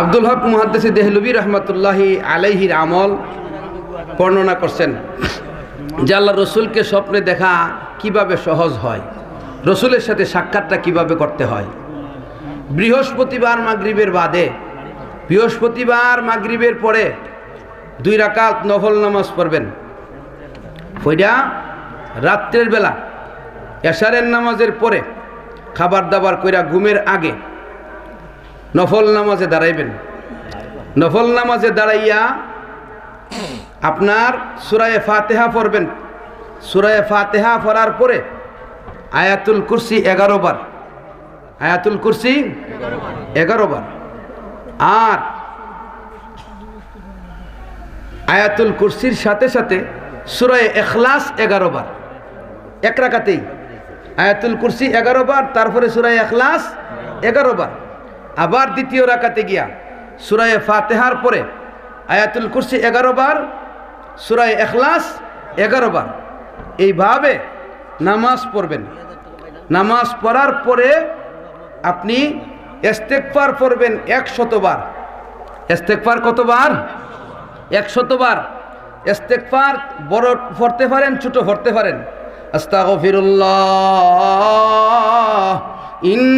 আব্দুল হক মুহাদ্দেসি দেহলুবি রহমতুল্লাহি আলাইহির আমল বর্ণনা করছেন, যে আল্লাহ রসুলকে স্বপ্নে দেখা কীভাবে সহজ হয়, রসুলের সাথে সাক্ষাৎটা কীভাবে করতে হয়। বৃহস্পতিবার মাগরিবের বাদে, বৃহস্পতিবার মাগরিবের পরে দুই রাকাত নফল নামাজ পড়বেন। ফইরা রাত্রের বেলা এশারের নামাজের পরে খাবার দাবার কইরা ঘুমের আগে নফল নামাজে দাঁড়াইবেন। নফল নামাজে দাঁড়াইয়া আপনার সুরায়ে ফাতেহা পড়বেন। সুরায়ে ফাতেহা পড়ার পরে আয়াতুল কুরসি এগারো বার। আয়াতুল কুরসি এগারো বার। আর আয়াতুল কুরসির সাথে সাথে সুরায় এখলাস এগারো বার। এক রাকাতেই। আয়াতুল কুরসি এগারো বার, তারপরে সুরায় এখলাস এগারো বার। আবার দ্বিতীয় রাকাতে গিয়া সুরায় ফাতেহার পরে আয়াতুল কুরসি এগারো বার, সুরায় এখলাস এগারো বার। এইভাবে নামাজ পড়বেন। নামাজ পড়ার পরে আপনি এস্তেকফার পড়বেন একশতবার এস্তেকফার কতবার একশতবার এস্তেকফার বড় পড়তে পারেন, ছোট পড়তে পারেন। আস্তাগফিরুল্লাহ ইন্নাল্লাহ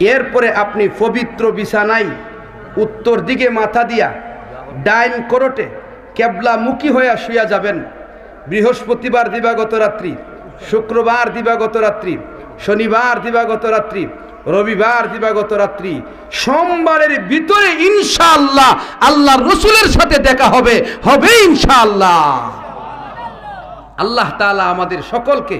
এরপরে আপনি পবিত্র বিছানায় উত্তর দিকে মাথা দিয়া ডাইন করোটে কেবলামুখী হইয়া শুয়া যাবেন। বৃহস্পতিবার দিবাগত রাত্রি, শুক্রবার দিবাগত রাত্রি, শনিবার দিবাগত রাত্রি, রবিবার দিবাগত রাত্রি, সোমবারের ভিতরে ইনশাআল্লাহ আল্লাহ রসুলের সাথে দেখা হবে হবে ইনশাআল্লাহ। আল্লাহ তাআলা আমাদের সকলকে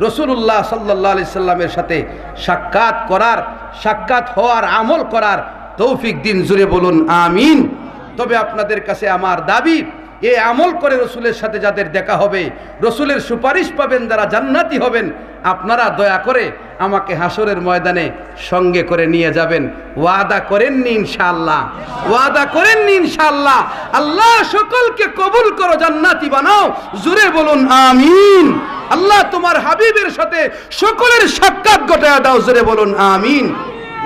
রসুল্লাহ সাল্লাহ সাল্লামের সাথে সাক্ষাৎ করার সাক্ষাৎ হওয়ার আমল করার তৌফিক দিন জুড়ে বলুন, আমিন। তবে আপনাদের কাছে আমার দাবি, এ আমল করে রসুলের সাথে যাদের দেখা হবে, রসুলের সুপারিশ পাবেন, যারা জান্নাতি হবেন, আপনারা দয়া করে আমাকে হাসরের ময়দানে সঙ্গে করে নিয়ে যাবেন। ওয়াদা করেননি, ইনশাআল্লাহ। ওয়াদা করেননি, ইনশাআল্লাহ। আল্লাহ সকলকে কবুল করো, জান্নাতি বানাও। জুড়ে বলুন, আমিন। আল্লাহ তোমার হাবিবের সাথে সকলের সাক্ষাৎ ঘটায় দাও, জোরে বলুন, আমিন।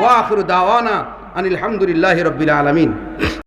ওয়াখির দাওয়ানা আনিল হামদুলিল্লাহ রাব্বিল আলামিন।